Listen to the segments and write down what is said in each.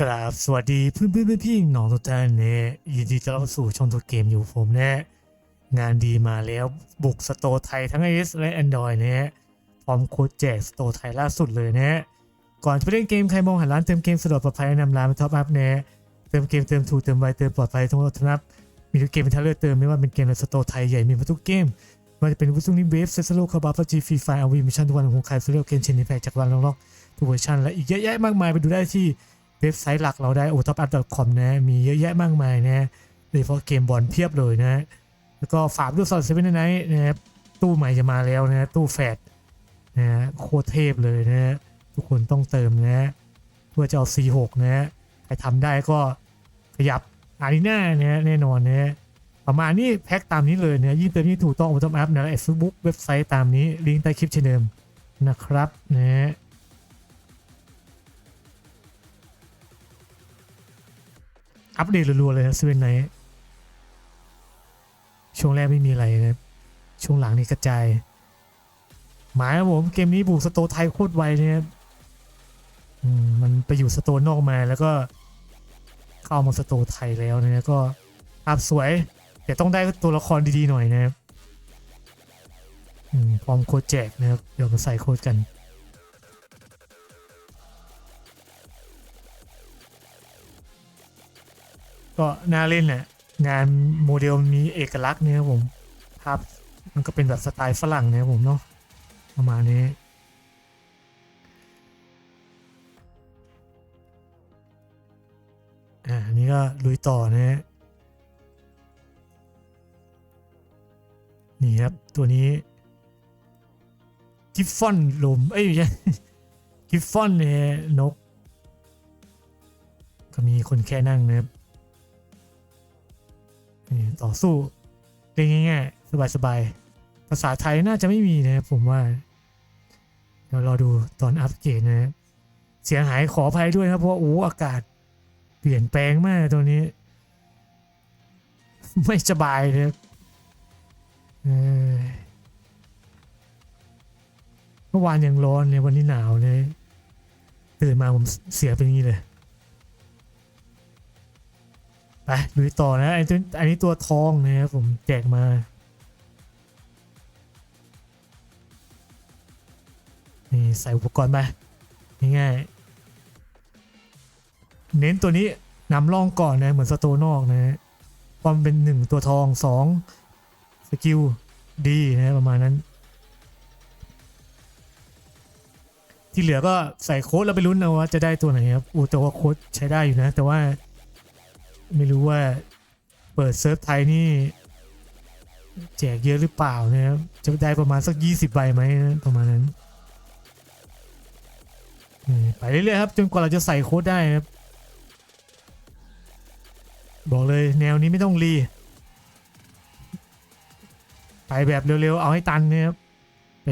กราบสวัสดีเพื่อนเพื่อนพี่ๆน้องทุกท่านเนี่ยยินดีต้อนรับสู่ช่องตัวเกมอยู่ผมเนี่ยงานดีมาแล้วบุกสโตไทยทั้ง iOS และ Android เนี่ยพร้อมโค้ดแจกสโตไทยล่าสุดเลยเนี่ยก่อนจะไปเล่นเกมใครมองหาร้านเติมเกมสะดวกปลอดภัยแนะนำร้านท็อปอัพเนี่ยเติมเกมเติมถูกเติมไวเติมปลอดภัยทั้งหมดทั้งนับมีทุกเกมเป็นทางเลือกเติมไม่ว่าเป็นเกมในสโตไทยใหญ่มีมาทุกเกมไมันจะเป็นวุ้นซุงนี้เวฟเซสโลคาบาฟจีฟรีไฟอาวีมิชชั่นทุกวันของใครฟิลเกมเชนนิแฟจากวันล็อกๆทุกเวอร์ชันและอีกเยอะแยะมากมายไปดูได้ที่ เว็บไซต์หลักเราได้ o t o p u p c o m นะ มีเยอะแยะมากมายนะโดยเฉพาะเกมบอลเพียบเลยนะ แล้วก็ฝากดูสอดเซเว่นไนท์นะครับตู้ใหม่จะมาแล้วนะ ตู้แฟดนะโคตรเทพเลยนะ ทุกคนต้องเติมนะเพื่อจะเอา C6 นะใครทำได้ก็ขยับอารีน่านะแน่นอนนะประมาณนี้แพ็คตามนี้เลยนะยิ่งเติมยิ่งถูกต้อง o t o p u p นะเฟซบุ๊กเว็บไซต์ตามนี้ลิงก์ใต้คลิปเช่นเดิมนะครับนะ อัปเดตรัวๆเลยนะเซเว่นไนท์ช่วงแรกไม่มีอะไรนะช่วงหลังนี่กระจาย หมายครับผมเกมนี้บุกสโตไทยโคตรไวเนี่ยอืมมันไปอยู่สโตนอกมาแล้วก็เข้ามาสโตไทยแล้วเนี่ยก็ภาพสวย แต่ต้องได้ตัวละครดีๆหน่อยนะครับอืมพร้อมโค้ดแจกนะครับ เดี๋ยวมาใส่โค้ดกัน ก็น่าเล่นแหละงานโมเดลมีเอกลักษณ์เนี่ยครับผมภาพมันก็เป็นแบบสไตล์ฝรั่งเนี่ยครับผมเนาะประมาณนี้อ่าอันนี่ก็ลุยต่อนะฮะนี่ครับตัวนี้กิฟฟอนลมเอ้ยไม่ใช่กิฟฟอนเนี่ยนก ก็มีคนแค่นั่งนะครับนี่ ต่อสู้เล่นง่ายๆสบายๆ ภาษาไทยน่าจะไม่มีนะครับผมว่า เดี๋ยวรอดูตอนอัปเกรดนะครับเสียงหายขออภัยด้วยครับเพราะว่าโอ้อากาศ เปลี่ยนแปลงมากตัวนี้ ไม่สบายเลยเออเมื่อวานยังร้อนเลยวันนี้หนาวเลยตื่นมาผมเสียเป็นอย่างนี้เลย ไปลุยต่อนะอันนี้อันนี้ตัวทองนะครับผมแจกมา นี่ใส่อุปกรณ์ไปง่ายๆเน้นตัวนี้นำร่องก่อนนะเหมือนสโตนอกนะ ความเป็นหนึ่งตัวทองสองสกิลดีนะประมาณนั้น ที่เหลือก็ใส่โค้ดแล้วไปลุ้นเอาว่าจะได้ตัวไหนครับอูแต่ว่าโค้ดใช้ได้อยู่นะ แต่ว่า ไม่รู้ว่าเปิดเซิร์ฟไทยนี่แจกเยอะหรือเปล่านะครับ จะได้ประมาณสัก 20 ใบไหมนะประมาณนั้นไปเรื่อยๆครับ จนกว่าเราจะใส่โค้ดได้ครับ บอกเลยแนวนี้ไม่ต้องรี ไปแบบเร็วๆ เอาให้ตันนะครับ ไป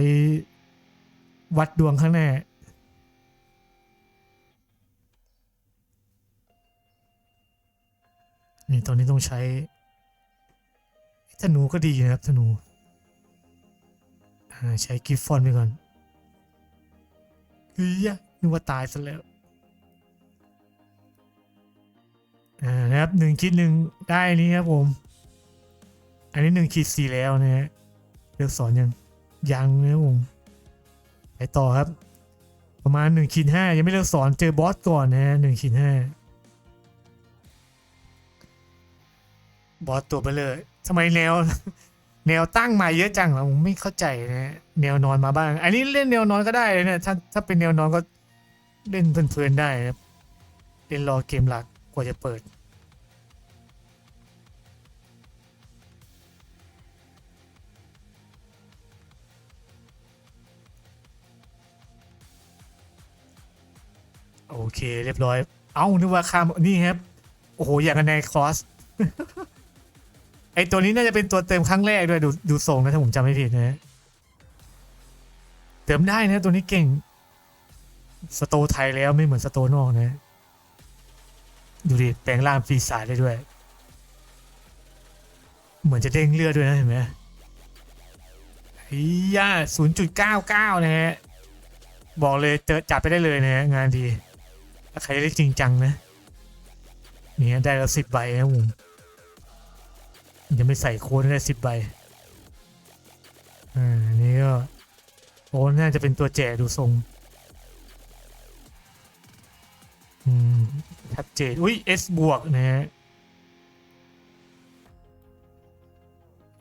วัดดวงข้างหน้า นี่ตอนนี้ต้องใช้ธนูก็ดีนะครับธนูใช้กิฟฟอนไปก่อนเฮ้ยนึกว่าตายซะแล้วอ่านะครับหนึ่งคิดหนึ่งได้นี้ครับผม อันนี้หนึ่งขีดสี่แล้วนะฮะเลือกสอนยังยังนะผมไปต่อครับ ประมาณหนึ่งขีดห้ายังไม่เลือกสอนเจอบอสก่อนนะฮะหนึ่งขีดห้า บอสตัวไปเลยทำไมแนว แนวตั้งมาเยอะจังเราไม่เข้าใจนะแนวนอนมาบ้าง อันนี้เล่นแนวนอนก็ได้เลยนี่ยถ้าถ้าเป็นแนวนอนก็เล่นเพลินๆได้ครับเล่นรอเกมหลักกว่าจะเปิดโอเค เรียบร้อย เอ้านึกว่าข้ามนี่ครับ โอ้โห อย่างกันในคลอส อตัวนี้น่าจะเป็นตัวเติมครั้งแรกด้วยดูดูทรงนะถ้าผมจำไม่ผิดนะเติมได้นะตัวนี้เก่ง สโตไทยแล้วไม่เหมือนสโตนอกนะ ดูดิแปลงร่างปีศาจได้ด้วย เหมือนจะเด้งเลือดด้วยนะเห็นไหมเฮียศูนย์จุดเก้าเก้านะฮะ บอกเลยเจอจัดไปได้เลยนะฮะงานดี ถ้าใครได้จริงจังนะ เนี่ยได้แล้วสิบใบนะผม ยังไม่ใส่โค้ดได้สิบใบอ่านี่ก็โอ้น่าจะเป็นตัวแจกดูทรง อืมชัดเจนอุ้ย S บวกนะฮะ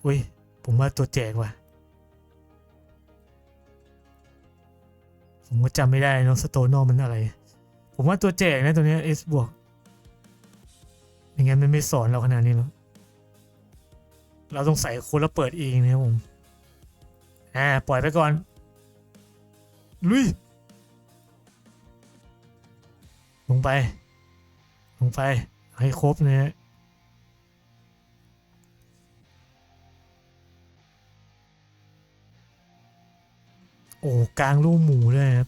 อุ้ย ผมว่าตัวแจกว่ะ ผมก็จำไม่ได้เนอะสโตโนมันอะไร ผมว่าตัวแจกนะตัวนี้ S บวกอย่างงั้นมันไม่สอนเราขนาดนี้หรอก เราต้องใส่ค้ดแล้วเปิดเองนะครับผมอ่าปล่อยไปก่อน ลุย ลงไป ลงไป ให้ครบนะฮะโอ้กลางลูกหมูด้วยครับ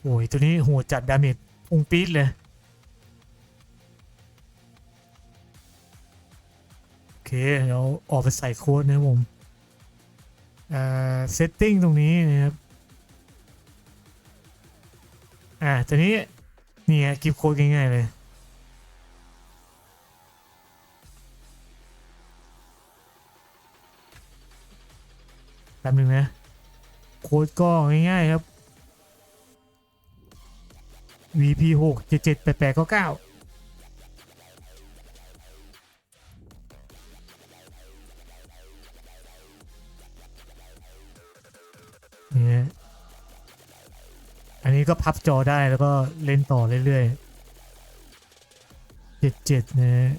โอ้ยตัวนี้โหดจัดดาเมจ พุงปี๊ดเลย โอเค เดี๋ยวออกไปใส่โค้ดนะผมเอ่าเซตติ้งตรงนี้นะครับ อ่าตัวนี้นี่ฮะกิฟโค้ดง่ายๆเลยแป๊บนึงนะ โค้ดก็ง่ายๆครับ VP 6 7 7 8 8 9 9นี่ฮะอันนี้ก็พับจอได้แล้วก็เล่นต่อเรื่อยๆ7 7นะฮะ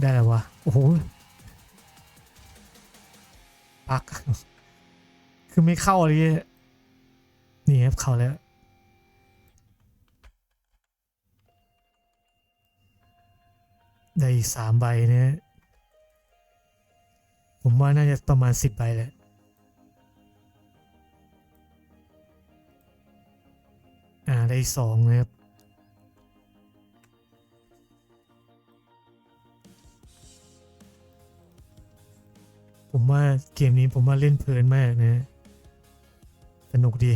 ได้แล้ววะ โอ้โห ปัก คือไม่เข้าเลยนี่ครับ เข้าแล้ว ได้อีกสามใบเนี่ยผมว่าน่าจะประมาณสิบใบแหละอ่าได้อีกสองนะครับผมว่าเกมนี้ผมว่าเล่นเพลินมากนะสนุกดี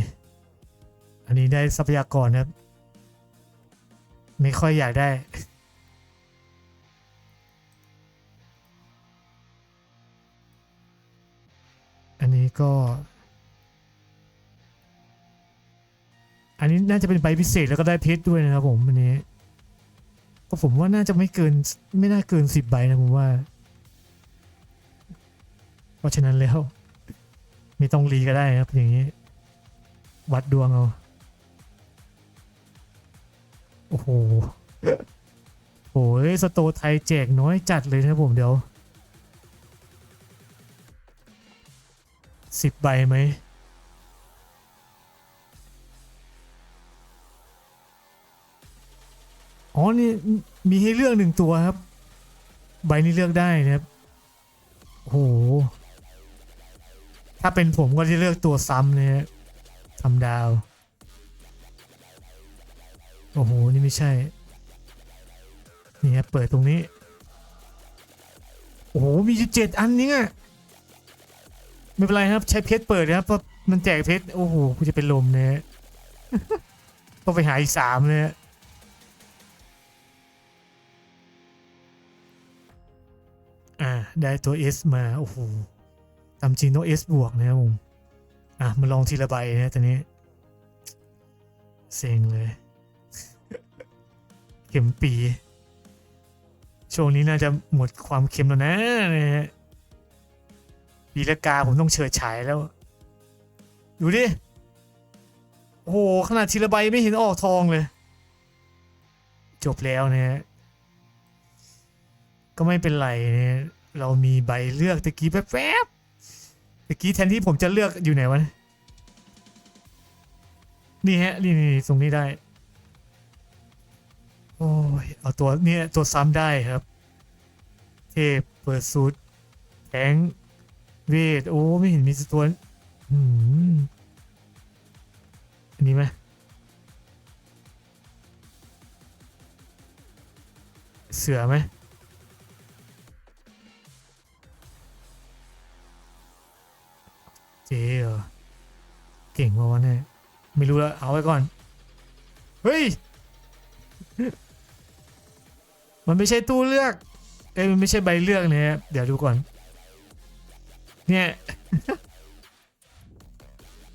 อันนี้ได้ทรัพยากรนะครับ ไม่ค่อยอยากได้ อันนี้ก็ อันนี้น่าจะเป็นใบพิเศษแล้วก็ได้เพชรด้วยนะครับผมอันนี้ก็ผมว่าน่าจะไม่เกินไม่น่าเกินสิบใบนะผมว่า เพราะฉะนั้นแล้ว ไม่ต้องรีก็ได้ครับอย่างนี้ วัดดวงเอาโอ้โหโอ้ยสโตไทยแจกน้อยจัดเลยนะผมเดี๋ยว สิบใบไหมอ๋อนี่มีให้เลือกหนึ่งตัวครับ ใบนี้เลือกได้นะครับโอ้โหถ้าเป็นผมก็จะเลือกตัวซ้ำเนะฮะทำดาว โอ้โห นี่ไม่ใช่ นี่ครับเปิดตรงนี้ โอ้โห มีเจ็ดอันนี้อะ ไม่เป็นไรครับ ใช้เพชรเปิดนะครับเพราะมันแจกเพชรโอ้โหกูจะเป็นลมเนี่ยต้องไปหาอีกสามเลยอ่าได้ตัว S มา โอ้โหตามจริงต้อง S บวกนะครับผมอะมาลองทีละใบนะตอนนี้ เซ็งเลย เข็มปี ช่วงนี้น่าจะหมดความเค็มแล้วนะนะฮะ ปีละกาผมต้องเฉิดฉายแล้ว ดูดิ โอ้โห ขนาดทีละใบไม่เห็นออกทองเลย จบแล้วเนะฮะก็ไม่เป็นไรเนะเรามีใบเลือกตะกี้แป๊บๆตะกี้แทนที่ผมจะเลือกอยู่ไหนวะ นี่ฮะ นี่นี่ตรงนี้ได้ โอ้ย เอาตัวเนี่ย ตัวซ้ำได้ครับ เทพเปิดสูตรแทง เวท โอ้ ไม่เห็นมีตัวอืมอันนี้ไหมเสือไหมเจเหรอเก่งมาวะเนี่ยไม่รู้แล้ว เอาไว้ก่อน เฮ้ย มันไม่ใช่ตู้เลือก เอ้ยมันไม่ใช่ใบเลือกเนี่ยเดี๋ยวดูก่อน เนี่ย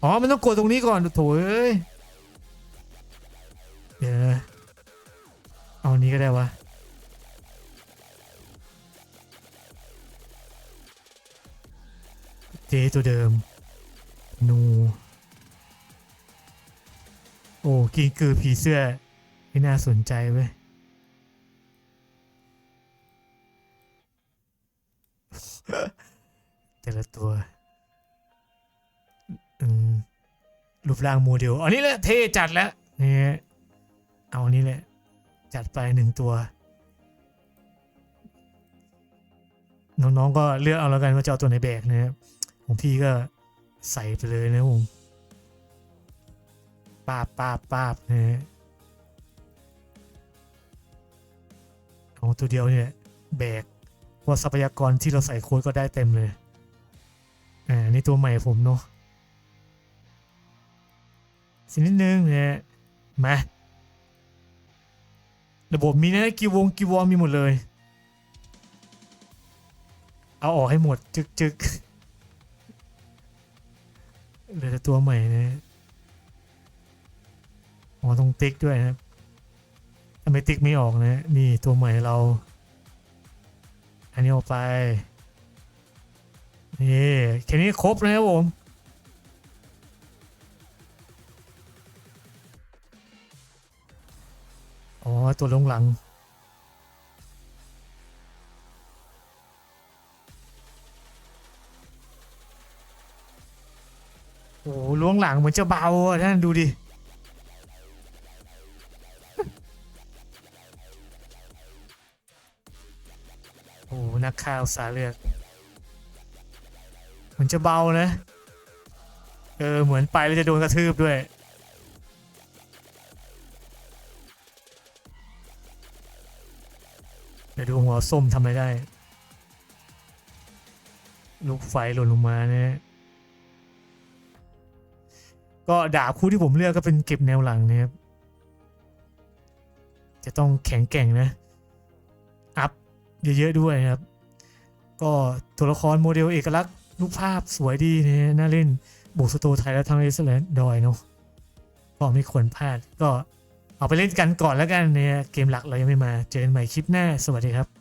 อ๋อ มันต้องกดตรงนี้ก่อนโถเอ้ย เดี๋ยวนะเอาอันนี้ก็ได้วะ เจตัวเดิม นู โอ้กินกือผีเสื้อ ไม่น่าสนใจเว้ย แต่ละตัวรูปร่างโมเดล อันนี้แหละเท่จัดแล้วนี่เอาอันนี้แหละ จัดไปหนึ่งตัว น้องๆก็เลือกเอาแล้วกันว่าจะเอาตัวไหนแบกนะครับของพี่ก็ใส่ไปเลยนะผมป้าบป้าบป้าบนะฮะเอาตัวเดียวเนี่ยแบกเพราะทรัพยากรที่เราใส่โค้ดก็ได้เต็มเลย อ่าในตัวใหม่ผมเนาะสินิดนึงเนี่ยมาระบบมีนะกี่วงกี่วอมีหมดเลย เอาออกให้หมด จึกจึกเหลือแต่ตัวใหม่นะอ๋อต้องติ๊กด้วยนะถ้าไมติ๊กไม่ออกนะ นี่ตัวใหม่เรา อันนี้ออกไป นี่แค่นี้ครบเลยครับผมอ๋อตัวลงหลังโอ้ล้วงหลังเหมือนจะเบาอะท่านดูดิโอ้นักข่าวสาเลือก มือนจะเบานะ เออ เหมือนไปแล้วจะโดนกระทืบด้วย เดี๋ยวดูหัวส้มทำอะไรได้ ลูกไฟหล่นลงมาเนี่ยก็ดาบคู่ที่ผมเลือกก็เป็นเก็บแนวหลังนะครับ จะต้องแข็งแกร่งนะ อัพเยอะๆด้วยนะครับ ก็ตัวละครโมเดลเอกลักษณ์ รูปภาพสวยดีนะน่าเล่นบุกสตูไทยแล้วทั้งเอสแลนดอยเนาะก็ไม่ควรพลาดก็เอาไปเล่นกันก่อนแล้วกันเนี่ยเกมหลักเรายังไม่มา เจอกันใหม่คลิปหน้า สวัสดีครับ